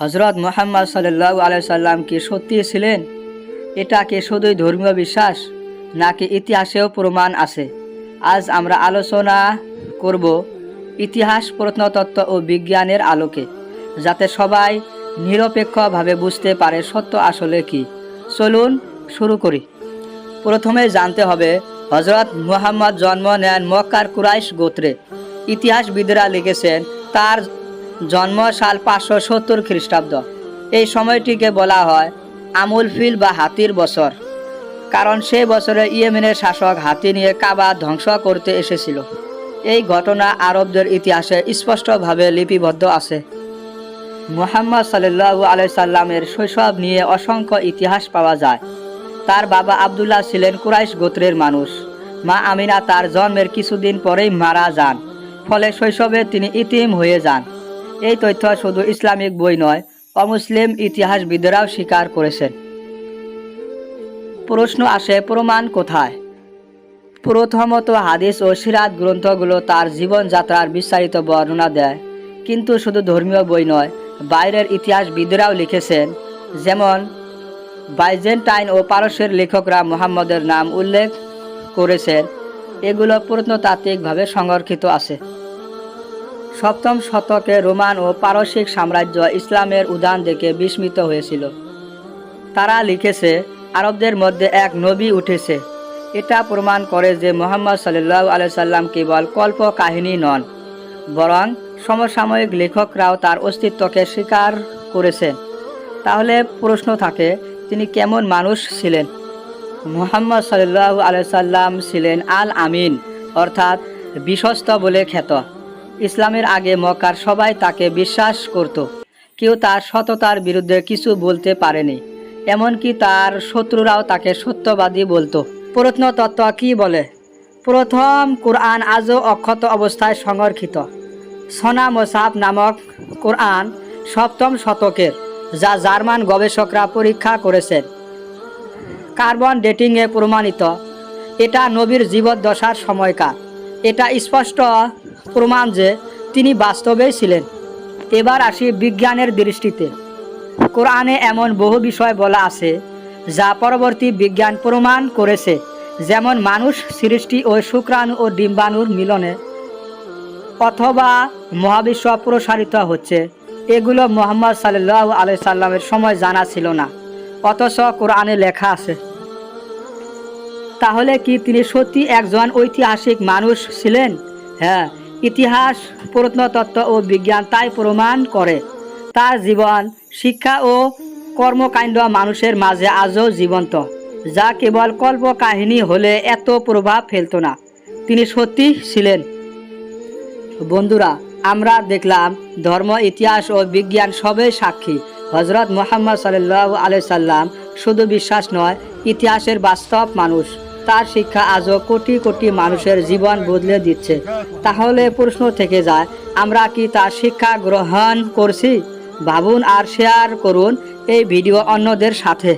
হজরত মোহাম্মদ সাল্লাহ আলাইসাল্লাম কি সত্যি ছিলেন? এটা কি শুধুই ধর্মীয় বিশ্বাস, নাকি ইতিহাসেও প্রমাণ আছে? আজ আমরা আলোচনা করব ইতিহাস, প্রত্নতত্ত্ব ও বিজ্ঞানের আলোকে, যাতে সবাই নিরপেক্ষভাবে বুঝতে পারে সত্য আসলে কি। চলুন শুরু করি। প্রথমে জানতে হবে হজরত মুহাম্মদ জন্ম নেন মক্কার কুরাইশ গোত্রে। ইতিহাসবিদরা লিখেছেন, তার জন্ম সাল পাঁচশো সত্তর খ্রিস্টাব্দ। এই সময়টিকে বলা হয় আমুল ফিল বা হাতির বছর। কারণ সেই বছরে ইয়েমেনের শাসক হাতি নিয়ে কাবা ধ্বংস করতে এসেছিল। এই ঘটনা আরবদের ইতিহাসে স্পষ্টভাবে লিপিবদ্ধ আছে। মুহাম্মদ সাল্লু আলাইসাল্লামের শৈশব নিয়ে অসংখ্য ইতিহাস পাওয়া যায়। তার বাবা আবদুল্লাহ ছিলেন কুরাইশ গোত্রের মানুষ। মা আমিনা তার জন্মের কিছুদিন পরেই মারা যান। ফলে শৈশবে তিনি ইতিম হয়ে যান। এই তথ্য শুধু ইসলামিক বই নয়, অমুসলিম ইতিহাসবিদেরাও স্বীকার করেছেন। প্রশ্ন আসে, প্রমাণ কোথায়? প্রথমত হাদিস ও সিরাত গ্রন্থগুলো তার জীবনযাত্রার বিস্তারিত বর্ণনা দেয়, কিন্তু শুধু ধর্মীয় বই নয়, বাইরের ইতিহাসবিদরাও লিখেছেন, যেমন বাইজেন্টাইন ও পারস্যের লেখকরা মোহাম্মদের নাম উল্লেখ করেছেন, এগুলো প্রত্নতাত্ত্বিকভাবে সংরক্ষিত আছে। সপ্তম শতকে রোমান ও পারসিক সাম্রাজ্য ইসলামের উদান দেখে বিস্মিত হয়েছিল। তারা লিখেছে, আরবদের মধ্যে এক নবী উঠেছে। এটা প্রমাণ করে যে মোহাম্মদ সাল্লাহ আলাইসাল্লাম কেবল কল্প কাহিনী নন, বরং সমসাময়িক লেখকরাও তার অস্তিত্বকে স্বীকার করেছেন তাহলে প্রশ্ন থাকে, তিনি কেমন মানুষ ছিলেন? মুহাম্মদ সাল্লাহ আলাইসাল্লাম ছিলেন আল আমিন অর্থাৎ বিশ্বস্ত বলে খ্যাত। ইসলামের আগে মক্কার সবাই তাকে বিশ্বাস করত। কেউ তার সততার বিরুদ্ধে কিছু বলতে পারেনি। এমনকি তার শত্রুরাও তাকে সত্যবাদী বলতো। প্রত্নতত্ত্ব কি বলে? প্রথম কোরআন আজও অক্ষত অবস্থায় সংরক্ষিত। সনা মোসাফ নামক কোরআন সপ্তম শতকের, যা জার্মান গবেষকরা পরীক্ষা করেছেন কার্বন ডেটিংয়ে প্রমাণিত, এটা নবীর জীবদ্দশার সময়কার। এটা স্পষ্ট প্রমাণ যে তিনি বাস্তবেই ছিলেন। এবার আসি বিজ্ঞানের দৃষ্টিতে। কোরআনে এমন বহু বিষয় বলা আছে, যা পরবর্তী বিজ্ঞান প্রমাণ করেছে। যেমন মানুষ সৃষ্টি ও শুক্রাণু ও ডিম্বাণুর মিলনে অথবা মহাবিশ্ব প্রসারিত হচ্ছে। এগুলো মোহাম্মদ সাল্লাহ আলাই সাল্লামের সময় জানা ছিল না, অথচ কোরআনে লেখা আছে। তাহলে কি তিনি সত্যি একজন ঐতিহাসিক মানুষ ছিলেন? হ্যাঁ ইতিহাস, প্রত্নতত্ত্ব ও বিজ্ঞান তাই প্রমাণ করে। তার জীবন, শিক্ষা ও কর্মকাণ্ড মানুষের মাঝে আজও জীবন্ত, যা কেবল কল্প কাহিনী হলে এত প্রভাব ফেলত না। তিনি সত্যি ছিলেন। বন্ধুরা, আমরা দেখলাম ধর্ম, ইতিহাস ও বিজ্ঞান সবই সাক্ষী। হজরত মোহাম্মদ সাল্লাহ আলাই সাল্লাম শুধু বিশ্বাস নয়, ইতিহাসের বাস্তব মানুষ। তার শিক্ষা আজও কোটি কোটি মানুষের জীবন বদলে দিচ্ছে। তাহলে প্রশ্ন থেকে যায়, আমরা কি তার শিক্ষা গ্রহণ করছি? ভাবুন আর শেয়ার করুন এই ভিডিও অন্যদের সাথে।